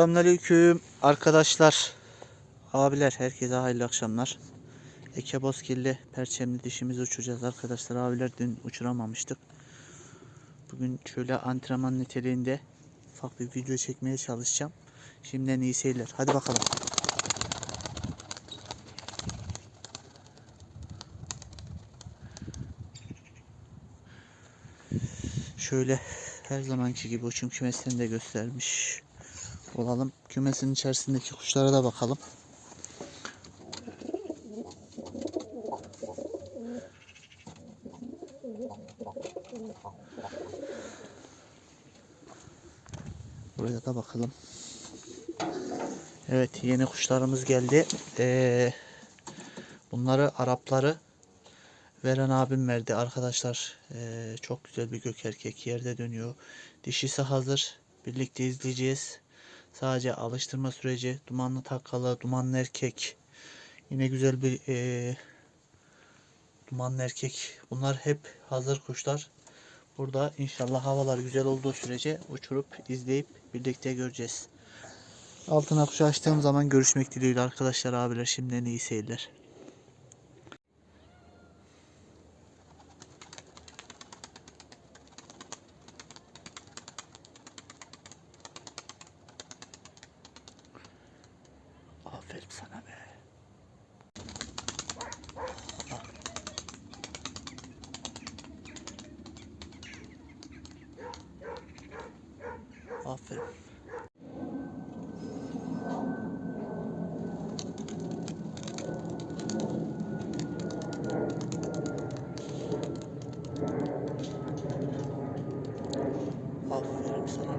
Selamünaleyküm arkadaşlar, abiler, herkese hayırlı akşamlar. Eke Bozkirli perçemli dişimizi uçuracağız arkadaşlar. Abiler dün uçuramamıştık. Bugün şöyle antrenman niteliğinde ufak bir video çekmeye çalışacağım. Şimdiden iyi seyirler. Hadi bakalım. Şöyle her zamanki gibi uçum kümesini de göstermiş olalım. Kümesin içerisindeki kuşlara da bakalım. Buraya da bakalım. Evet yeni kuşlarımız geldi. Ee, bunları Arapları veren abim verdi arkadaşlar. Ee, çok güzel bir gök erkek yerde dönüyor. Dişisi hazır. Birlikte izleyeceğiz. Sadece alıştırma süreci. Dumanlı takkalı, dumanlı erkek. Yine güzel bir ee, dumanlı erkek. Bunlar hep hazır kuşlar. Burada inşallah havalar güzel olduğu sürece uçurup izleyip birlikte göreceğiz. Altına kuşu açtığım zaman görüşmek dileğiyle arkadaşlar abiler şimdiden iyi seyirler. Aferin sana be. Aferin. Aferin sana.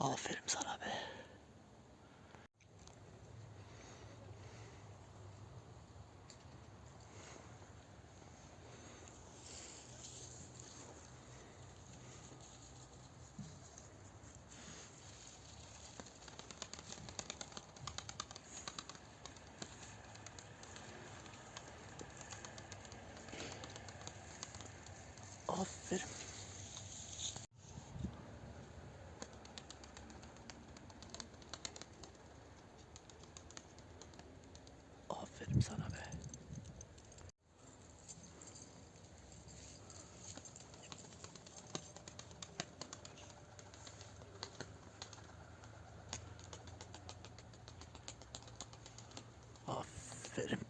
Aferin sana be. Aferin. Aferin sana be. Aferin.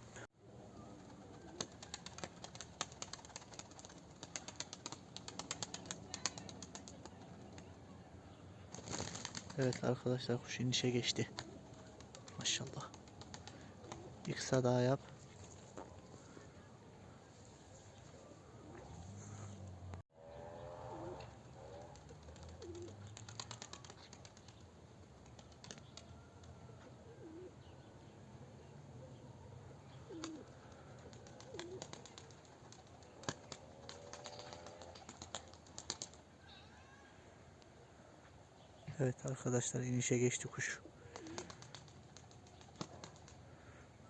Evet arkadaşlar kuş inişe geçti. Maşallah. Bir kısa daha yap. Evet arkadaşlar inişe geçti kuş.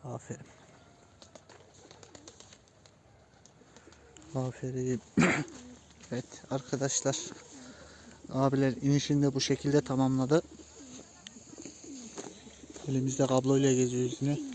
Aferin. Aferin. evet arkadaşlar. Abiler inişini de bu şekilde tamamladı. Elimizde kabloyla geziyoruz yine.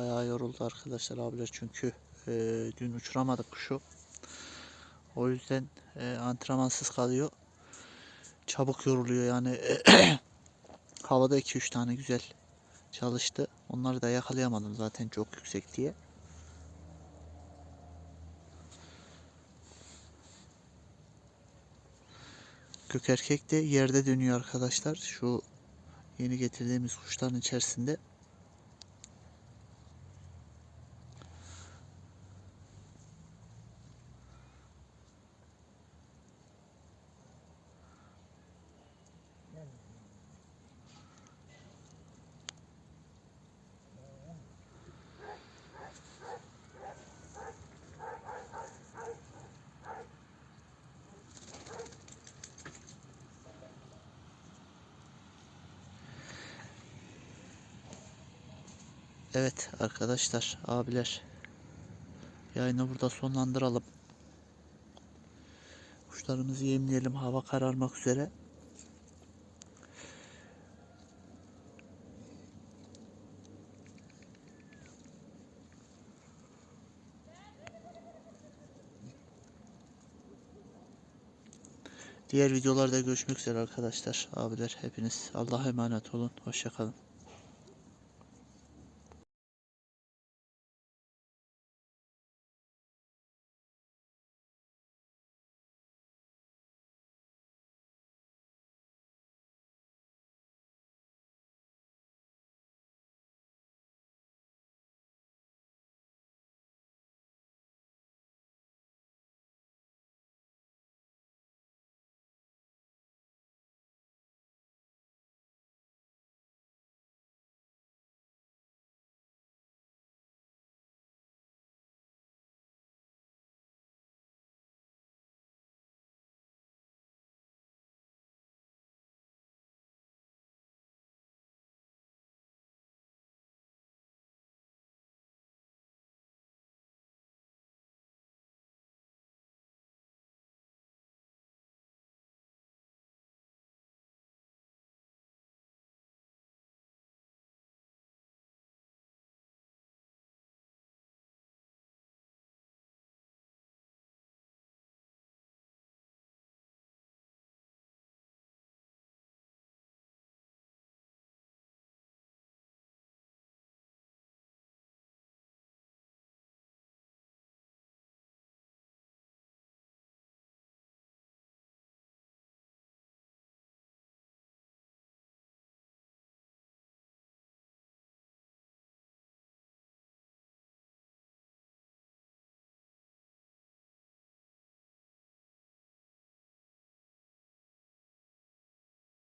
Bayağı yoruldu arkadaşlar abiler çünkü e, dün uçuramadık kuşu. O yüzden e, antrenmansız kalıyor. Çabuk yoruluyor yani. Havada 2-3 tane güzel çalıştı. Onları da yakalayamadım zaten çok yüksek diye. Gök erkek de yerde dönüyor arkadaşlar. Şu yeni getirdiğimiz kuşların içerisinde. Evet arkadaşlar, abiler. Yayını burada sonlandıralım. Kuşlarımızı yemleyelim. Hava kararmak üzere. Diğer videolarda görüşmek üzere arkadaşlar, abiler hepiniz. Allah'a emanet olun. Hoşçakalın.